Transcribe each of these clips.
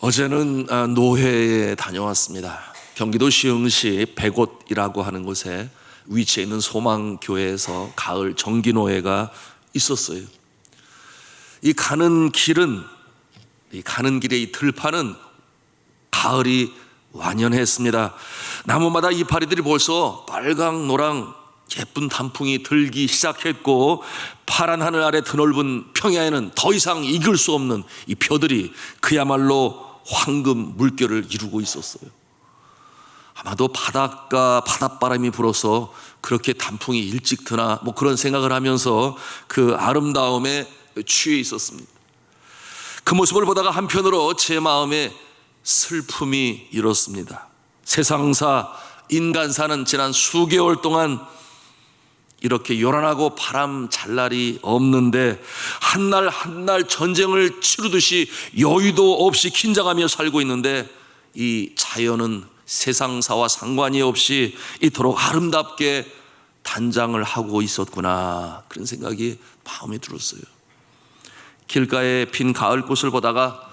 어제는 아, 노회에 다녀왔습니다. 경기도 시흥시 백옷이라고 하는 곳에 위치해 있는 소망교회에서 가을 정기노회가 있었어요. 이 가는 길은 이 가는 길의 이 들판은 가을이 완연했습니다. 나무마다 이파리들이 벌써 빨강 노랑 예쁜 단풍이 들기 시작했고 파란 하늘 아래 드넓은 평야에는 더 이상 이길 수 없는 이 벼들이 그야말로 황금 물결을 이루고 있었어요. 아마도 바닷가 바닷바람이 불어서 그렇게 단풍이 일찍 드나 뭐 그런 생각을 하면서 그 아름다움에 취해 있었습니다. 그 모습을 보다가 한편으로 제 마음에 슬픔이 일었습니다. 세상사 인간사는 지난 수개월 동안 이렇게 요란하고 바람 잘 날이 없는데 한 날 한 날 전쟁을 치르듯이 여유도 없이 긴장하며 살고 있는데 이 자연은 세상사와 상관이 없이 이토록 아름답게 단장을 하고 있었구나 그런 생각이 마음에 들었어요. 길가에 핀 가을꽃을 보다가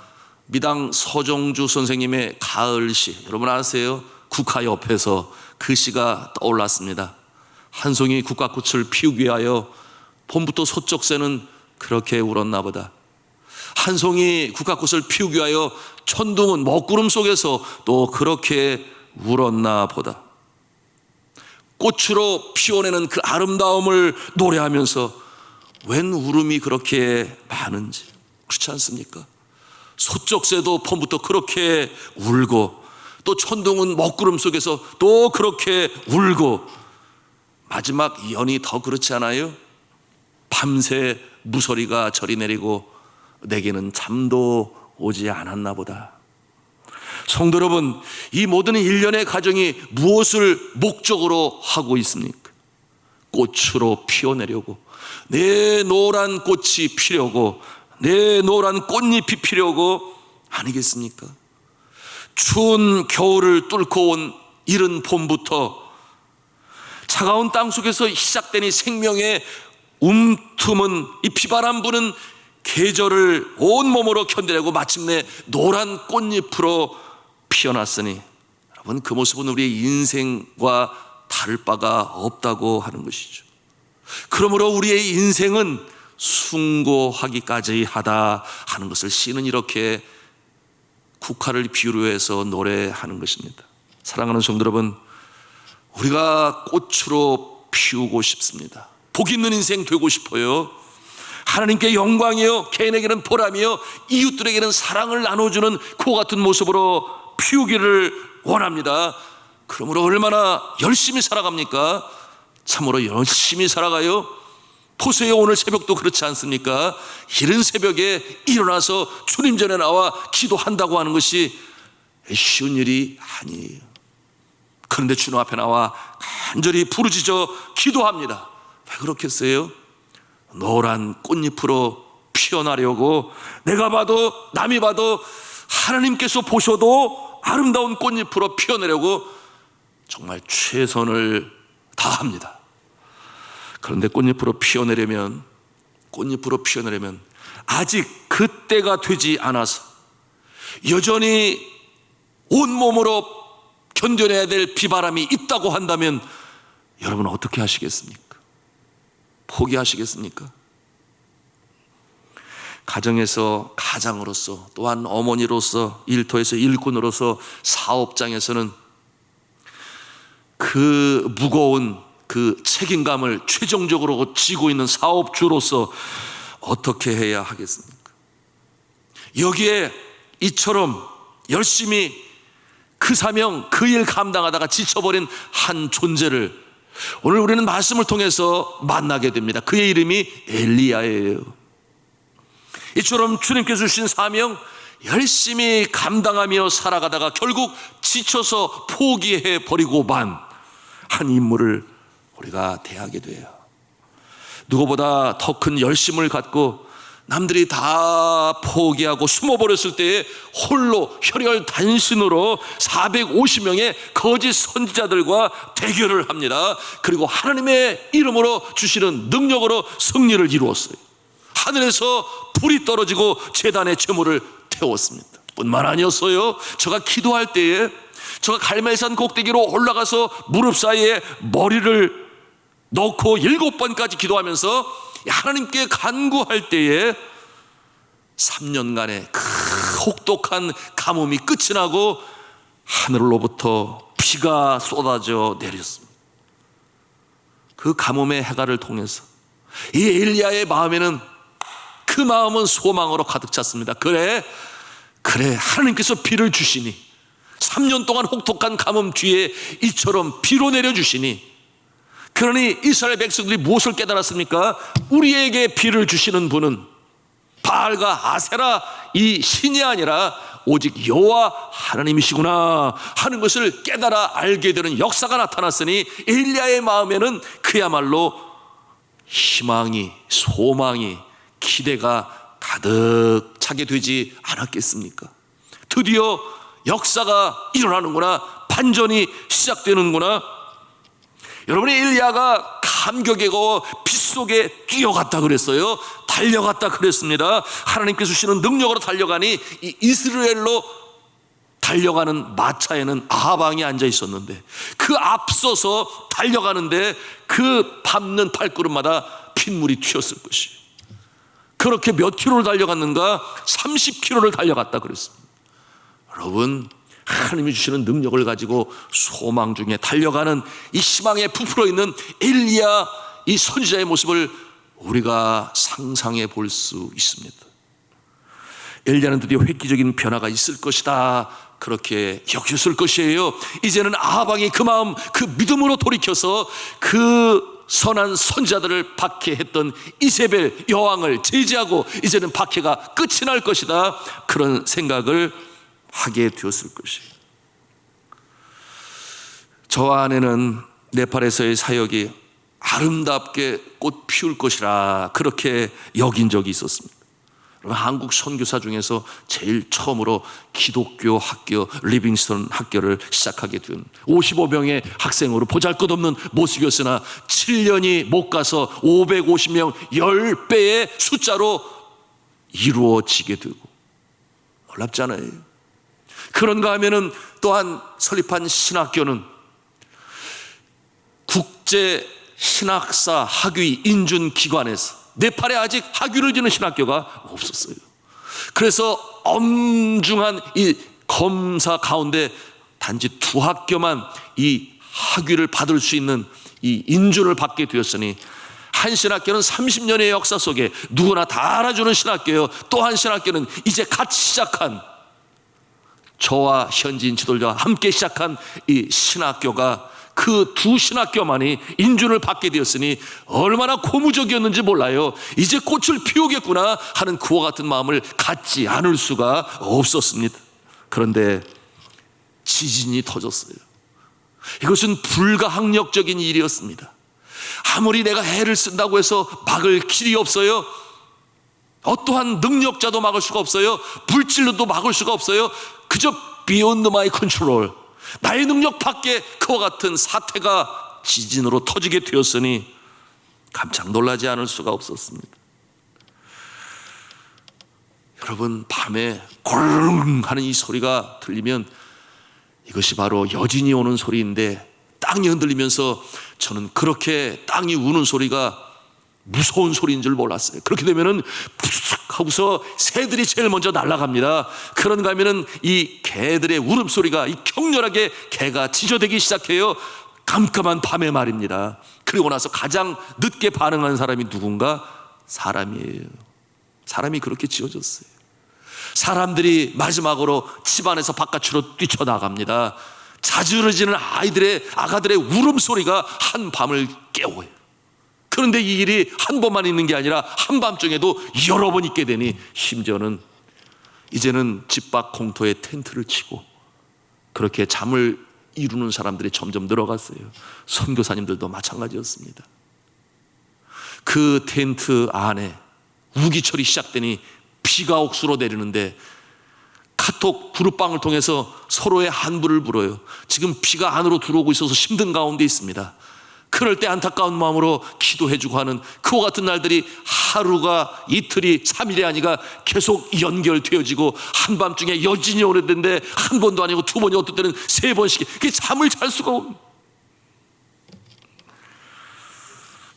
미당 서정주 선생님의 가을시 여러분 아세요? 국화 옆에서 그 시가 떠올랐습니다. 한 송이 국화꽃을 피우기 위하여 봄부터 소쩍새는 그렇게 울었나 보다. 한 송이 국화꽃을 피우기 위하여 천둥은 먹구름 속에서 또 그렇게 울었나 보다. 꽃으로 피워내는 그 아름다움을 노래하면서 웬 울음이 그렇게 많은지 그렇지 않습니까? 소쩍새도 봄부터 그렇게 울고 또 천둥은 먹구름 속에서 또 그렇게 울고 마지막 연이 더 그렇지 않아요? 밤새 무소리가 저리 내리고 내게는 잠도 오지 않았나 보다. 성도 여러분, 이 모든 일련의 가정이 무엇을 목적으로 하고 있습니까? 꽃으로 피어내려고, 내 노란 꽃이 피려고, 내 노란 꽃잎이 피려고 아니겠습니까? 추운 겨울을 뚫고 온 이른 봄부터 차가운 땅 속에서 시작된 이 생명의 움틈은 이 비바람 부는 계절을 온몸으로 견뎌내고 마침내 노란 꽃잎으로 피어났으니 여러분 그 모습은 우리의 인생과 다를 바가 없다고 하는 것이죠. 그러므로 우리의 인생은 숭고하기까지 하다 하는 것을 시는 이렇게 국화를 비유로 해서 노래하는 것입니다. 사랑하는 성도 여러분, 우리가 꽃으로 피우고 싶습니다. 복 있는 인생 되고 싶어요. 하나님께 영광이요, 개인에게는 보람이요, 이웃들에게는 사랑을 나눠주는 그 같은 모습으로 피우기를 원합니다. 그러므로 얼마나 열심히 살아갑니까? 참으로 열심히 살아가요. 보세요, 오늘 새벽도 그렇지 않습니까? 이른 새벽에 일어나서 주님 전에 나와 기도한다고 하는 것이 쉬운 일이 아니에요. 그런데 주님 앞에 나와 간절히 부르짖어 기도합니다. 왜 그렇겠어요? 노란 꽃잎으로 피어나려고 내가 봐도 남이 봐도 하나님께서 보셔도 아름다운 꽃잎으로 피어내려고 정말 최선을 다합니다. 그런데 꽃잎으로 피어내려면 꽃잎으로 피어내려면 아직 그때가 되지 않아서 여전히 온몸으로 견뎌내야 될 비바람이 있다고 한다면 여러분 어떻게 하시겠습니까? 포기하시겠습니까? 가정에서 가장으로서 또한 어머니로서 일터에서 일꾼으로서 사업장에서는 그 무거운 그 책임감을 최종적으로 지고 있는 사업주로서 어떻게 해야 하겠습니까? 여기에 이처럼 열심히 그 사명, 그 일 감당하다가 지쳐버린 한 존재를 오늘 우리는 말씀을 통해서 만나게 됩니다. 그의 이름이 엘리야예요. 이처럼 주님께서 주신 사명 열심히 감당하며 살아가다가 결국 지쳐서 포기해 버리고 만 한 인물을 우리가 대하게 돼요. 누구보다 더 큰 열심을 갖고 남들이 다 포기하고 숨어버렸을 때에 홀로 혈혈 단신으로 450명의 거짓 선지자들과 대결을 합니다. 그리고 하나님의 이름으로 주시는 능력으로 승리를 이루었어요. 하늘에서 불이 떨어지고 재단의 재물을 태웠습니다. 뿐만 아니었어요. 제가 기도할 때에 제가 갈멜산 꼭대기로 올라가서 무릎 사이에 머리를 넣고 일곱 번까지 기도하면서 하나님께 간구할 때에 3년간의 그 혹독한 가뭄이 끝이 나고 하늘로부터 비가 쏟아져 내렸습니다. 그 가뭄의 해가를 통해서 이 엘리야의 마음에는 그 마음은 소망으로 가득 찼습니다. 그래, 그래, 하나님께서 비를 주시니 3년 동안 혹독한 가뭄 뒤에 이처럼 비로 내려주시니 그러니 이스라엘 백성들이 무엇을 깨달았습니까? 우리에게 비를 주시는 분은 바알과 아세라 이 신이 아니라 오직 여호와 하나님이시구나 하는 것을 깨달아 알게 되는 역사가 나타났으니 엘리야의 마음에는 그야말로 희망이 소망이 기대가 가득 차게 되지 않았겠습니까? 드디어 역사가 일어나는구나 반전이 시작되는구나 여러분이 일리아가 감격이고 빗속에 뛰어갔다 그랬어요. 달려갔다 그랬습니다. 하나님께서 주시는 능력으로 달려가니 이 이스라엘로 달려가는 마차에는 아방이 앉아 있었는데 그 앞서서 달려가는데 그 밟는 발걸음마다 핏물이 튀었을 것이. 그렇게 몇 킬로를 달려갔는가? 30킬로를 달려갔다 그랬습니다. 여러분 하나님이 주시는 능력을 가지고 소망 중에 달려가는 이 희망에 부풀어 있는 엘리야 이 선지자의 모습을 우리가 상상해 볼 수 있습니다. 엘리야는 드디어 획기적인 변화가 있을 것이다. 그렇게 여겼을 것이에요. 이제는 아방이 그 마음, 그 믿음으로 돌이켜서 그 선한 선자들을 박해했던 이세벨 여왕을 제지하고 이제는 박해가 끝이 날 것이다. 그런 생각을 하게 되었을 것이에요. 저 안에는 네팔에서의 사역이 아름답게 꽃 피울 것이라 그렇게 여긴 적이 있었습니다. 한국 선교사 중에서 제일 처음으로 기독교 학교 리빙스턴 학교를 시작하게 된 55명의 학생으로 보잘것없는 모습이었으나 7년이 못 가서 550명 10배의 숫자로 이루어지게 되고 놀랍잖아요. 그런가 하면은 또한 설립한 신학교는 국제 신학사 학위 인준 기관에서 네팔에 아직 학위를 주는 신학교가 없었어요. 그래서 엄중한 이 검사 가운데 단지 두 학교만 이 학위를 받을 수 있는 이 인준을 받게 되었으니 한 신학교는 30년의 역사 속에 누구나 다 알아주는 신학교요. 또 한 신학교는 이제 갓 시작한 저와 현지인 지도자와 함께 시작한 이 신학교가 그 두 신학교만이 인준을 받게 되었으니 얼마나 고무적이었는지 몰라요. 이제 꽃을 피우겠구나 하는 그와 같은 마음을 갖지 않을 수가 없었습니다. 그런데 지진이 터졌어요. 이것은 불가항력적인 일이었습니다. 아무리 내가 해를 쓴다고 해서 막을 길이 없어요. 어떠한 능력자도 막을 수가 없어요. 불질로도 막을 수가 없어요. 그저 beyond my control. 나의 능력 밖에 그와 같은 사태가 지진으로 터지게 되었으니 깜짝 놀라지 않을 수가 없었습니다. 여러분, 밤에 고르릉 하는 이 소리가 들리면 이것이 바로 여진이 오는 소리인데 땅이 흔들리면서 저는 그렇게 땅이 우는 소리가 무서운 소리인 줄 몰랐어요. 그렇게 되면은 푸슥 하고서 새들이 제일 먼저 날아갑니다. 그런가 하면은 이 개들의 울음소리가 이 격렬하게 개가 지저대기 시작해요. 깜깜한 밤에 말입니다. 그리고 나서 가장 늦게 반응하는 사람이 누군가? 사람이에요. 사람이 그렇게 지어졌어요. 사람들이 마지막으로 집안에서 바깥으로 뛰쳐나갑니다. 자주러지는 아이들의, 아가들의 울음소리가 한 밤을 깨워요. 그런데 이 일이 한 번만 있는 게 아니라 한밤중에도 여러 번 있게 되니 심지어는 이제는 집 밖 공터에 텐트를 치고 그렇게 잠을 이루는 사람들이 점점 늘어갔어요. 선교사님들도 마찬가지였습니다. 그 텐트 안에 우기철이 시작되니 비가 옥수로 내리는데 카톡 그룹방을 통해서 서로의 한부를 불어요. 지금 비가 안으로 들어오고 있어서 힘든 가운데 있습니다. 그럴 때 안타까운 마음으로 기도해주고 하는 그와 같은 날들이 하루가 이틀이 3일이 아니라 계속 연결되어지고 한밤중에 여진이 오래된데 한 번도 아니고 두 번이 어떨 때는 세 번씩 그 잠을 잘 수가 없는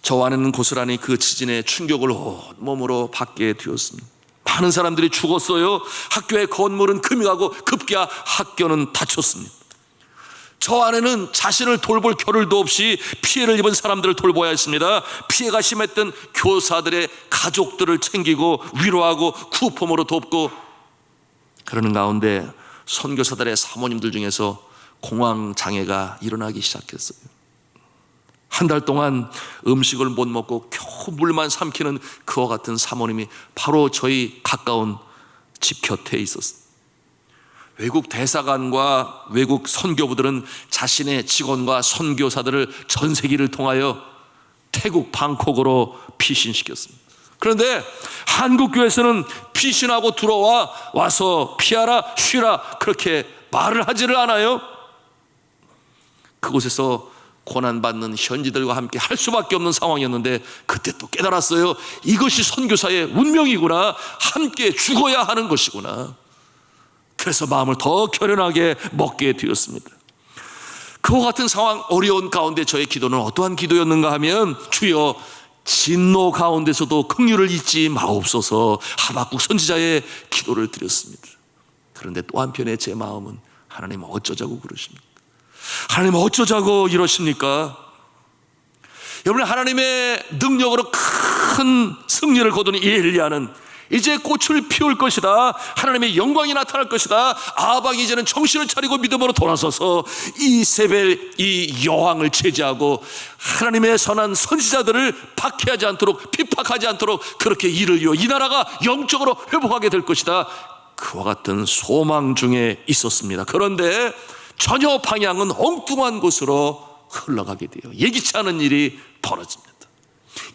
저 안에는 고스란히 그 지진의 충격을 온 몸으로 받게 되었습니다. 많은 사람들이 죽었어요. 학교의 건물은 금이 가고 급기야 학교는 닫혔습니다. 저 안에는 자신을 돌볼 겨를도 없이 피해를 입은 사람들을 돌봐야 했습니다. 피해가 심했던 교사들의 가족들을 챙기고 위로하고 쿠폰으로 돕고 그러는 가운데 선교사들의 사모님들 중에서 공황 장애가 일어나기 시작했어요. 한 달 동안 음식을 못 먹고 겨우 물만 삼키는 그와 같은 사모님이 바로 저희 가까운 집 곁에 있었습니다. 외국 대사관과 외국 선교부들은 자신의 직원과 선교사들을 전세기를 통하여 태국 방콕으로 피신시켰습니다. 그런데 한국 교회에서는 피신하고 들어와 와서 피하라 쉬라 그렇게 말을 하지를 않아요. 그곳에서 고난받는 현지들과 함께 할 수밖에 없는 상황이었는데 그때 또 깨달았어요. 이것이 선교사의 운명이구나. 함께 죽어야 하는 것이구나. 그래서 마음을 더 결연하게 먹게 되었습니다. 그와 같은 상황 어려운 가운데 저의 기도는 어떠한 기도였는가 하면 주여 진노 가운데서도 긍휼을 잊지 마옵소서 하박국 선지자의 기도를 드렸습니다. 그런데 또 한편에 제 마음은 하나님 어쩌자고 그러십니까? 하나님 어쩌자고 이러십니까? 여러분 하나님의 능력으로 큰 승리를 거둔 이 엘리야는 이제 꽃을 피울 것이다. 하나님의 영광이 나타날 것이다. 아방이 이제는 정신을 차리고 믿음으로 돌아서서 이세벨 이 여왕을 제지하고 하나님의 선한 선지자들을 박해하지 않도록 핍박하지 않도록 그렇게 일을 이어 이 나라가 영적으로 회복하게 될 것이다. 그와 같은 소망 중에 있었습니다. 그런데 전혀 방향은 엉뚱한 곳으로 흘러가게 돼요. 예기치 않은 일이 벌어집니다.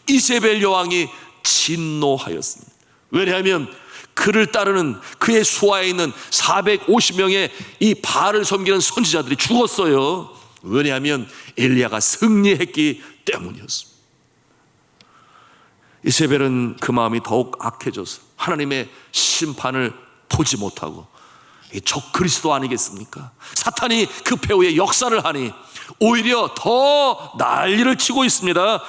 이세벨 여왕이 진노하였습니다. 왜냐하면 그를 따르는 그의 수하에 있는 450명의 이 바알을 섬기는 선지자들이 죽었어요. 왜냐하면 엘리야가 승리했기 때문이었습니다. 이세벨은 그 마음이 더욱 악해져서 하나님의 심판을 보지 못하고 적 그리스도 아니겠습니까? 사탄이 그 배후에 역사를 하니 오히려 더 난리를 치고 있습니다.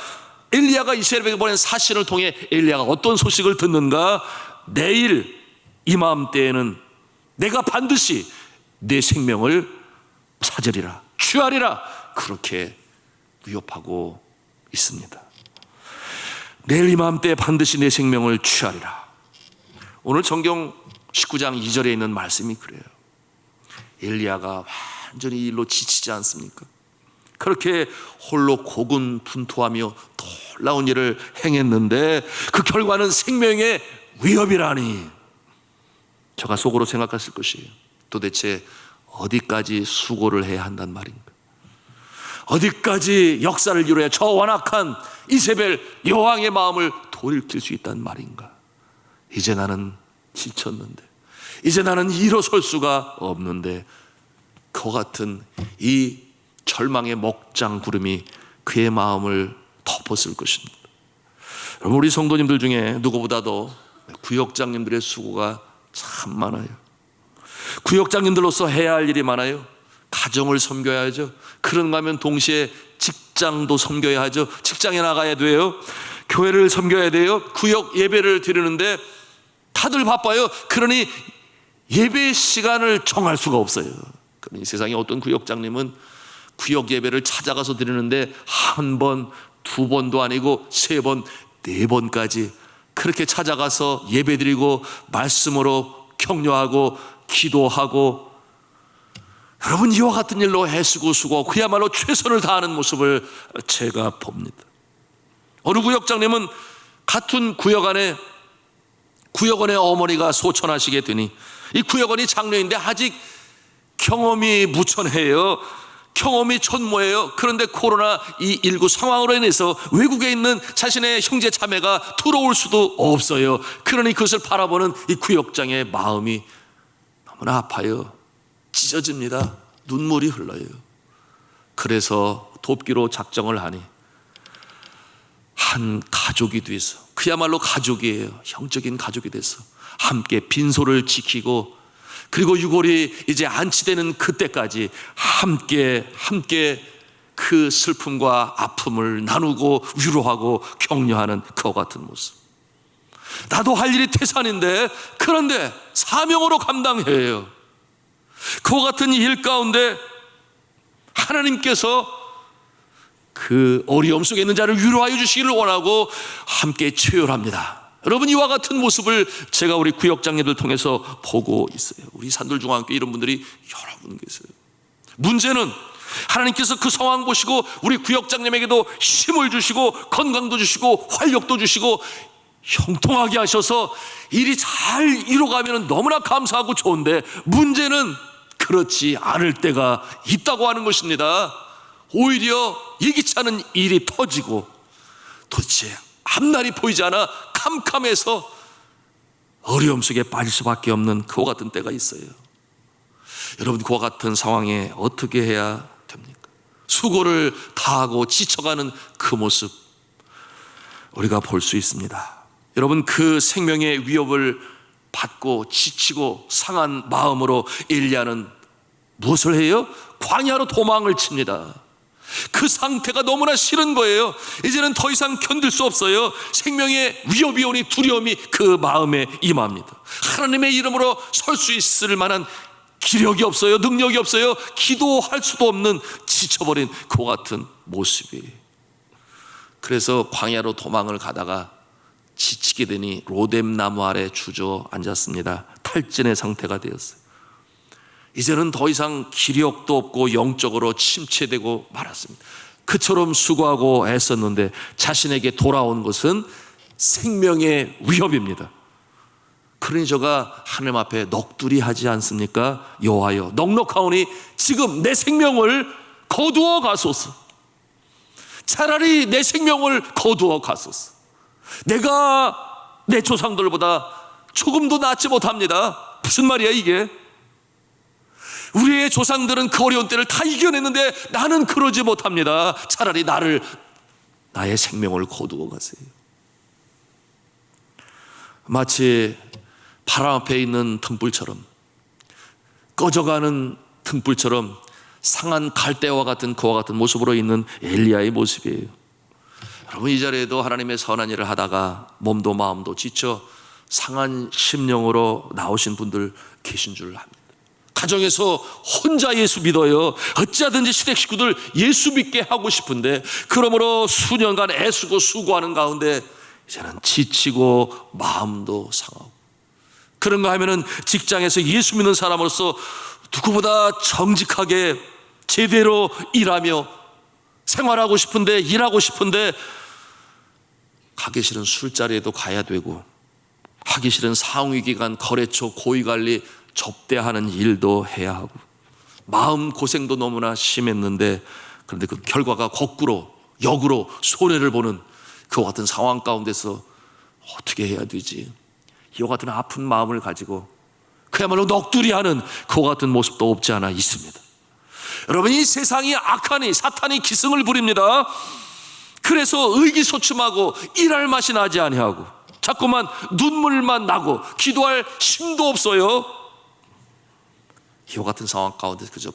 엘리야가 이스라엘에게 보낸 사신을 통해 엘리야가 어떤 소식을 듣는가? 내일 이맘때에는 내가 반드시 내 생명을 찾으리라 취하리라 그렇게 위협하고 있습니다. 내일 이맘때 반드시 내 생명을 취하리라. 오늘 정경 19장 2절에 있는 말씀이 그래요. 엘리야가 완전히 일로 지치지 않습니까? 그렇게 홀로 고군 분투하며 놀라운 일을 행했는데 그 결과는 생명의 위협이라니. 저가 속으로 생각했을 것이에요. 도대체 어디까지 수고를 해야 한단 말인가? 어디까지 역사를 이루어야 저 완악한 이세벨 여왕의 마음을 돌이킬 수 있단 말인가? 이제 나는 지쳤는데, 이제 나는 일어설 수가 없는데, 그 같은 이 절망의 먹장 구름이 그의 마음을 덮었을 것입니다. 여러분, 우리 성도님들 중에 누구보다도 구역장님들의 수고가 참 많아요. 구역장님들로서 해야 할 일이 많아요. 가정을 섬겨야죠. 그런가 하면 동시에 직장도 섬겨야 하죠. 직장에 나가야 돼요. 교회를 섬겨야 돼요. 구역 예배를 드리는데 다들 바빠요. 그러니 예배 시간을 정할 수가 없어요. 그러니 세상에 어떤 구역장님은 구역 예배를 찾아가서 드리는데 한 번, 두 번도 아니고 세 번, 네 번까지 그렇게 찾아가서 예배 드리고 말씀으로 격려하고 기도하고 여러분 이와 같은 일로 애쓰고 수고 그야말로 최선을 다하는 모습을 제가 봅니다. 어느 구역장님은 같은 구역 안에 구역원의 어머니가 소천하시게 되니 이 구역원이 장로인데 아직 경험이 무천해요. 경험이 전무해요. 그런데 코로나 이 19 상황으로 인해서 외국에 있는 자신의 형제 자매가 들어올 수도 없어요. 그러니 그것을 바라보는 이 구역장의 마음이 너무나 아파요. 찢어집니다. 눈물이 흘러요. 그래서 돕기로 작정을 하니 한 가족이 돼서 그야말로 가족이에요. 형적인 가족이 돼서 함께 빈소를 지키고 그리고 유골이 이제 안치되는 그때까지 함께 함께 그 슬픔과 아픔을 나누고 위로하고 격려하는 그와 같은 모습. 나도 할 일이 태산인데 그런데 사명으로 감당해야 해요. 그와 같은 일 가운데 하나님께서 그 어려움 속에 있는 자를 위로하여 주시기를 원하고 함께 치열합니다. 여러분 이와 같은 모습을 제가 우리 구역장님들 통해서 보고 있어요. 우리 산돌중앙교 이런 분들이 여러 분 계세요. 문제는 하나님께서 그 상황 보시고 우리 구역장님에게도 힘을 주시고 건강도 주시고 활력도 주시고 형통하게 하셔서 일이 잘 이뤄가면 너무나 감사하고 좋은데 문제는 그렇지 않을 때가 있다고 하는 것입니다. 오히려 예기치 않은 일이 터지고 도대체 앞날이 보이지 않아 캄캄해서 어려움 속에 빠질 수밖에 없는 그와 같은 때가 있어요. 여러분 그와 같은 상황에 어떻게 해야 됩니까? 수고를 다하고 지쳐가는 그 모습 우리가 볼 수 있습니다. 여러분 그 생명의 위협을 받고 지치고 상한 마음으로 엘리야는 무엇을 해요? 광야로 도망을 칩니다. 그 상태가 너무나 싫은 거예요. 이제는 더 이상 견딜 수 없어요. 생명의 위협이 오니 두려움이 그 마음에 임합니다. 하나님의 이름으로 설 수 있을 만한 기력이 없어요. 능력이 없어요. 기도할 수도 없는 지쳐버린 그 같은 모습이. 그래서 광야로 도망을 가다가 지치게 되니 로뎀 나무 아래 주저앉았습니다. 탈진의 상태가 되었어요. 이제는 더 이상 기력도 없고 영적으로 침체되고 말았습니다. 그처럼 수고하고 애썼는데 자신에게 돌아온 것은 생명의 위협입니다. 그러니 저가 하나님 앞에 넋두리 하지 않습니까? 여호와여 넉넉하오니 지금 내 생명을 거두어 가소서. 차라리 내 생명을 거두어 가소서. 내가 내 조상들보다 조금도 낫지 못합니다. 무슨 말이야 이게? 우리의 조상들은 그 어려운 때를 다 이겨냈는데 나는 그러지 못합니다. 차라리 나를 나의 생명을 거두어 가세요. 마치 바람 앞에 있는 등불처럼 꺼져가는 등불처럼 상한 갈대와 같은 그와 같은 모습으로 있는 엘리야의 모습이에요. 여러분 이 자리에도 하나님의 선한 일을 하다가 몸도 마음도 지쳐 상한 심령으로 나오신 분들 계신 줄 압니다. 가정에서 혼자 예수 믿어요. 어찌하든지 시댁 식구들 예수 믿게 하고 싶은데 그러므로 수년간 애쓰고 수고하는 가운데 이제는 지치고 마음도 상하고 그런가 하면은 직장에서 예수 믿는 사람으로서 누구보다 정직하게 제대로 일하며 생활하고 싶은데 일하고 싶은데 가기 싫은 술자리에도 가야 되고 하기 싫은 상위 기관 거래처 고위 관리 접대하는 일도 해야 하고 마음 고생도 너무나 심했는데 그런데 그 결과가 거꾸로 역으로 손해를 보는 그와 같은 상황 가운데서 어떻게 해야 되지? 이와 같은 아픈 마음을 가지고 그야말로 넋두리 하는 그와 같은 모습도 없지 않아 있습니다. 여러분 이 세상이 악하니 사탄이 기승을 부립니다. 그래서 의기소침하고 일할 맛이 나지 아니하고 자꾸만 눈물만 나고 기도할 힘도 없어요. 이와 같은 상황 가운데 그저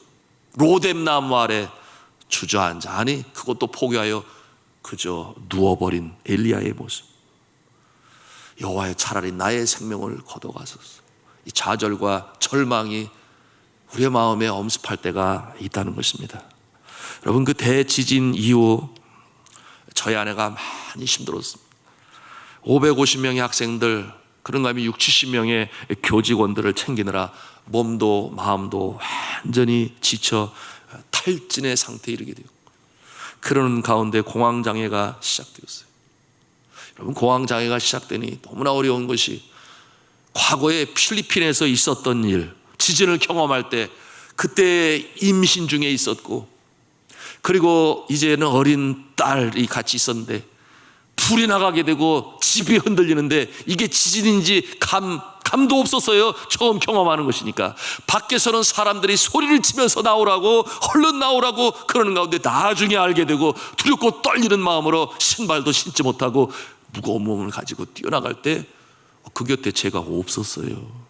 로뎀 나무 아래 주저앉아 아니 그것도 포기하여 그저 누워버린 엘리야의 모습. 여호와의 차라리 나의 생명을 거둬가소서. 이 좌절과 절망이 우리의 마음에 엄습할 때가 있다는 것입니다. 여러분 그 대지진 이후 저희 아내가 많이 힘들었습니다. 550명의 학생들 그런가 하면 6, 70명의 교직원들을 챙기느라 몸도 마음도 완전히 지쳐 탈진의 상태에 이르게 되고 그러는 가운데 공황장애가 시작되었어요. 여러분 공황장애가 시작되니 너무나 어려운 것이 과거에 필리핀에서 있었던 일 지진을 경험할 때 그때 임신 중에 있었고 그리고 이제는 어린 딸이 같이 있었는데 불이 나가게 되고 집이 흔들리는데 이게 지진인지 감 감도 없었어요. 처음 경험하는 것이니까 밖에서는 사람들이 소리를 치면서 나오라고 얼른 나오라고 그러는 가운데 나중에 알게 되고 두렵고 떨리는 마음으로 신발도 신지 못하고 무거운 몸을 가지고 뛰어나갈 때 그 곁에 제가 없었어요.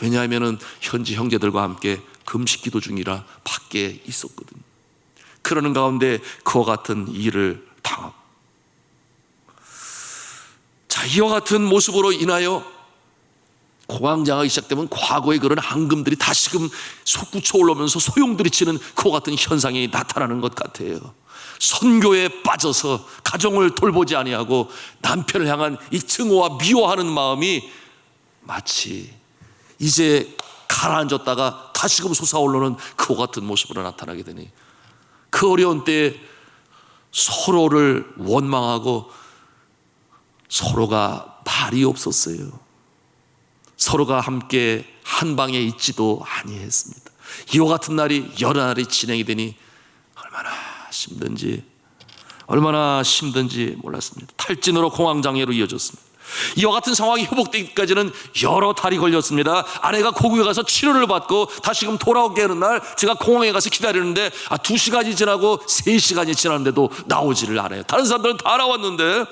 왜냐하면은 현지 형제들과 함께 금식 기도 중이라 밖에 있었거든요. 그러는 가운데 그와 같은 일을 당하고 자, 이와 같은 모습으로 인하여 공황장애가 시작되면 과거의 그런 앙금들이 다시금 솟구쳐 올라오면서 소용들이 치는 그와 같은 현상이 나타나는 것 같아요. 선교에 빠져서 가정을 돌보지 아니하고 남편을 향한 이 증오와 미워하는 마음이 마치 이제 가라앉았다가 다시금 솟아올라오는 그와 같은 모습으로 나타나게 되니 그 어려운 때에 서로를 원망하고 서로가 말이 없었어요. 서로가 함께 한 방에 있지도 아니했습니다. 이와 같은 날이 여러 날이 진행이 되니 얼마나 힘든지 얼마나 힘든지 몰랐습니다. 탈진으로 공황장애로 이어졌습니다. 이와 같은 상황이 회복되기까지는 여러 달이 걸렸습니다. 아내가 고국에 가서 치료를 받고 다시금 돌아오게 하는 날 제가 공항에 가서 기다리는데 아, 두 시간이 지나고 세 시간이 지났는데도 나오지를 않아요. 다른 사람들은 다 나왔는데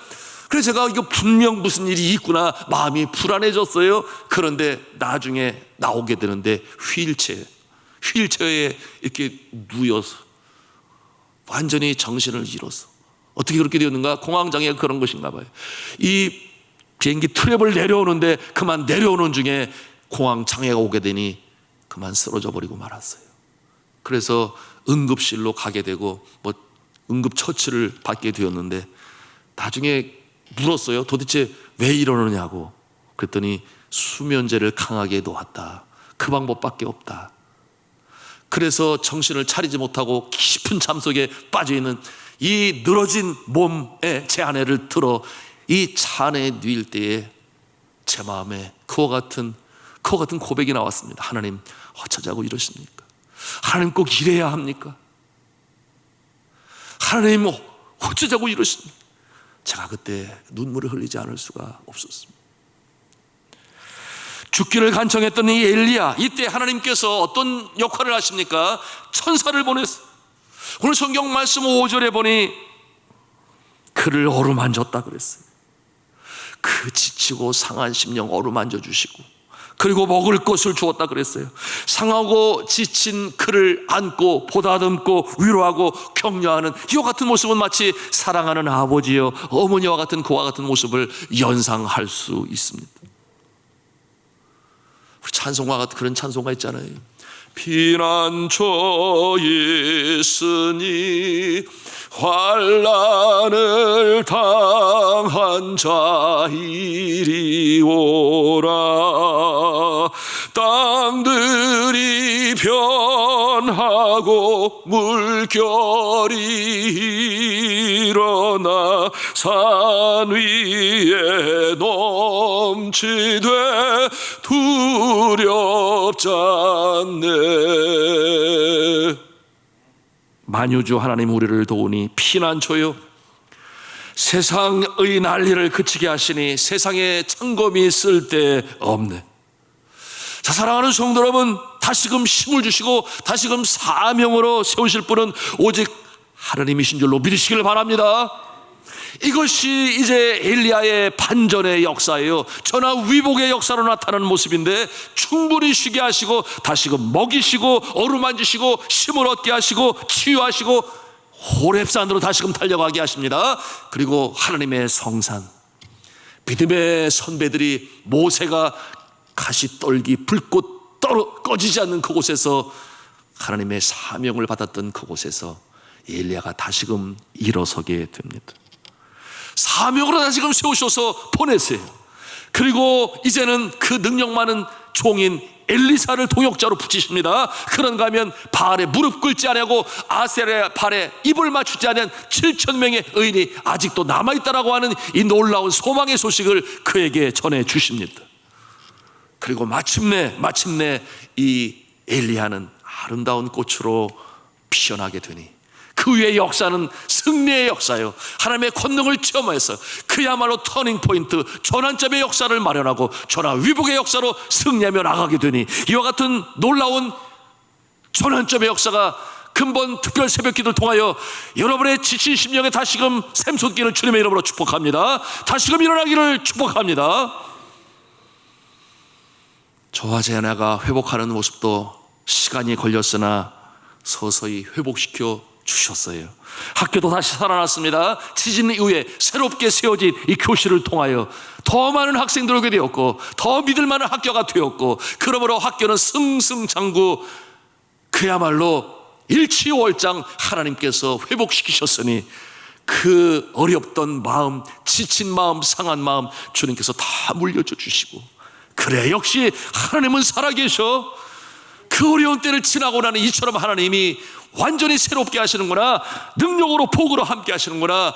그래서 제가 이거 분명 무슨 일이 있구나 마음이 불안해졌어요. 그런데 나중에 나오게 되는데 휠체어, 휠체어에 이렇게 누워서 완전히 정신을 잃어서 어떻게 그렇게 되었는가? 공황장애가 그런 것인가 봐요. 이 비행기 트랩을 내려오는데 그만 내려오는 중에 공황장애가 오게 되니 그만 쓰러져 버리고 말았어요. 그래서 응급실로 가게 되고 뭐 응급처치를 받게 되었는데 나중에 물었어요. 도대체 왜 이러느냐고. 그랬더니 수면제를 강하게 놓았다. 그 방법밖에 없다. 그래서 정신을 차리지 못하고 깊은 잠 속에 빠져 있는 이 늘어진 몸에 제 아내를 들어 이차 안에 누일 때에 제 마음에 그와 같은 그와 같은 고백이 나왔습니다. 하나님 어쩌자고 이러십니까? 하나님 꼭 이래야 합니까? 하나님 어쩌자고 이러십니까? 제가 그때 눈물을 흘리지 않을 수가 없었습니다. 죽기를 간청했던 이 엘리야 이때 하나님께서 어떤 역할을 하십니까? 천사를 보냈어요. 오늘 성경 말씀 5절에 보니 그를 어루만졌다 그랬어요. 그 지치고 상한 심령 어루만져 주시고 그리고 먹을 것을 주었다 그랬어요. 상하고 지친 그를 안고 보다듬고 위로하고 격려하는 이와 같은 모습은 마치 사랑하는 아버지여 어머니와 같은 그와 같은 모습을 연상할 수 있습니다. 우리 찬송가 같은 그런 찬송가 있잖아요. 피난처에 있으니 환란을 당한 자 이리 오라 땅들이 변하고 물결이 일어나 산 위에 넘치되 두렵지 않네. 만유주 하나님 우리를 도우니 피난초요. 세상의 난리를 그치게 하시니 세상에 창검이 쓸데 없네 자 사랑하는 성도 여러분 다시금 힘을 주시고 다시금 사명으로 세우실 분은 오직 하나님이신 줄로 믿으시길 바랍니다 이것이 이제 엘리야의 반전의 역사예요. 전화 위복의 역사로 나타나는 모습인데 충분히 쉬게 하시고 다시금 먹이시고 어루만지시고 힘을 얻게 하시고 치유하시고 호랩산으로 다시금 달려가게 하십니다. 그리고 하나님의 성산 믿음의 선배들이 모세가 가시 떨기 불꽃 떨어 꺼지지 않는 그곳에서 하나님의 사명을 받았던 그곳에서 엘리야가 다시금 일어서게 됩니다. 사명으로 다시금 세우셔서 보내세요. 그리고 이제는 그 능력 많은 종인 엘리사를 동역자로 붙이십니다. 그런가 하면 바알에 무릎 꿇지 아니하고 아셀의 발에 입을 맞추지 않은 7천 명의 의인이 아직도 남아 있다라고 하는 이 놀라운 소망의 소식을 그에게 전해 주십니다. 그리고 마침내 마침내 이 엘리야는 아름다운 꽃으로 피어나게 되니 그 위의 역사는 승리의 역사요. 하나님의 권능을 체험해서 그야말로 터닝 포인트, 전환점의 역사를 마련하고 전화 위복의 역사로 승리하며 나가게 되니 이와 같은 놀라운 전환점의 역사가 근본 특별 새벽 기도를 통하여 여러분의 지친 심령에 다시금 샘솟기를 주님의 이름으로 축복합니다. 다시금 일어나기를 축복합니다. 저와 제나가 회복하는 모습도 시간이 걸렸으나 서서히 회복시켜 주셨어요. 학교도 다시 살아났습니다. 지진 이후에 새롭게 세워진 이 교실을 통하여 더 많은 학생들 오게 되었고 더 믿을 만한 학교가 되었고 그러므로 학교는 승승장구 그야말로 일치월장 하나님께서 회복시키셨으니 그 어렵던 마음, 지친 마음, 상한 마음 주님께서 다 물려줘 주시고 그래 역시 하나님은 살아계셔 그 어려운 때를 지나고 나는 이처럼 하나님이 완전히 새롭게 하시는구나 능력으로 복으로 함께 하시는구나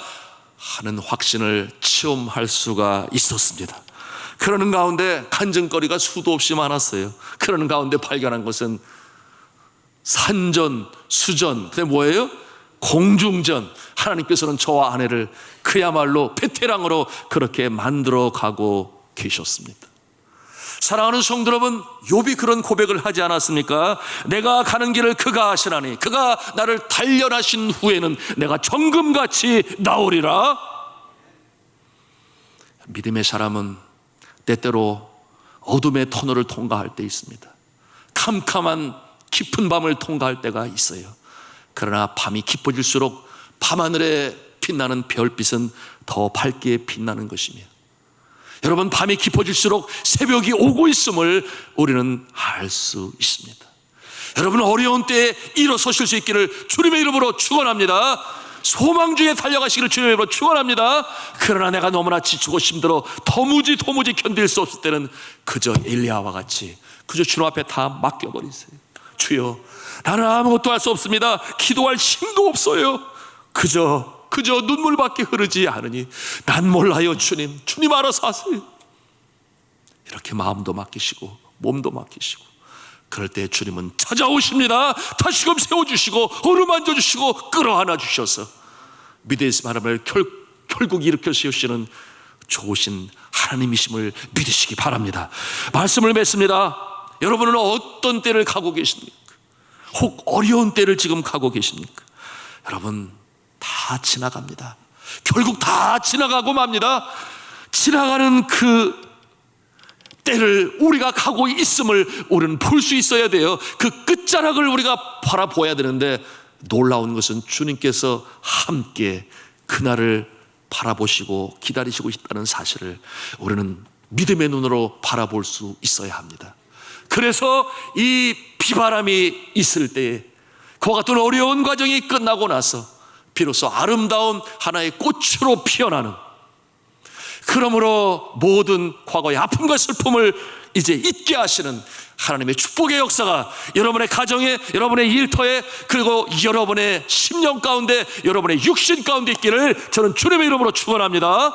하는 확신을 체험할 수가 있었습니다 그러는 가운데 간증거리가 수도 없이 많았어요 그러는 가운데 발견한 것은 산전, 수전, 그게 뭐예요? 공중전. 하나님께서는 저와 아내를 그야말로 베테랑으로 그렇게 만들어 가고 계셨습니다. 사랑하는 성도 여러분, 욥이 그런 고백을 하지 않았습니까? 내가 가는 길을 그가 하시나니 그가 나를 단련하신 후에는 내가 정금같이 나오리라. 믿음의 사람은 때때로 어둠의 터널을 통과할 때 있습니다. 캄캄한 깊은 밤을 통과할 때가 있어요. 그러나 밤이 깊어질수록 밤하늘에 빛나는 별빛은 더 밝게 빛나는 것이며 여러분 밤이 깊어질수록 새벽이 오고 있음을 우리는 알 수 있습니다. 여러분 어려운 때에 일어서실 수 있기를 주님의 이름으로 축원합니다. 소망 중에 달려가시기를 주님의 이름으로 축원합니다. 그러나 내가 너무나 지치고 힘들어 도무지 도무지 견딜 수 없을 때는 그저 엘리야와 같이 그저 주님 앞에 다 맡겨버리세요. 주여 나는 아무것도 할 수 없습니다. 기도할 힘도 없어요. 그저 그저 눈물밖에 흐르지 않으니 난 몰라요 주님. 주님 알아서 하세요. 이렇게 마음도 맡기시고 몸도 맡기시고 그럴 때 주님은 찾아오십니다. 다시금 세워주시고 어루만져 주시고 끌어안아 주셔서 믿음의 바람을 결, 결국 일으켜 세우시는 좋으신 하나님이심을 믿으시기 바랍니다. 말씀을 맺습니다. 여러분은 어떤 때를 가고 계십니까? 혹 어려운 때를 지금 가고 계십니까? 여러분 다 지나갑니다. 결국 다 지나가고 맙니다. 지나가는 그 때를 우리가 가고 있음을 우리는 볼 수 있어야 돼요. 그 끝자락을 우리가 바라보아야 되는데 놀라운 것은 주님께서 함께 그날을 바라보시고 기다리시고 있다는 사실을 우리는 믿음의 눈으로 바라볼 수 있어야 합니다. 그래서 이 비바람이 있을 때에 그와 같은 어려운 과정이 끝나고 나서 비로소 아름다운 하나의 꽃으로 피어나는 그러므로 모든 과거의 아픔과 슬픔을 이제 잊게 하시는 하나님의 축복의 역사가 여러분의 가정에, 여러분의 일터에, 그리고 여러분의 심령 가운데, 여러분의 육신 가운데 있기를 저는 주님의 이름으로 축원합니다.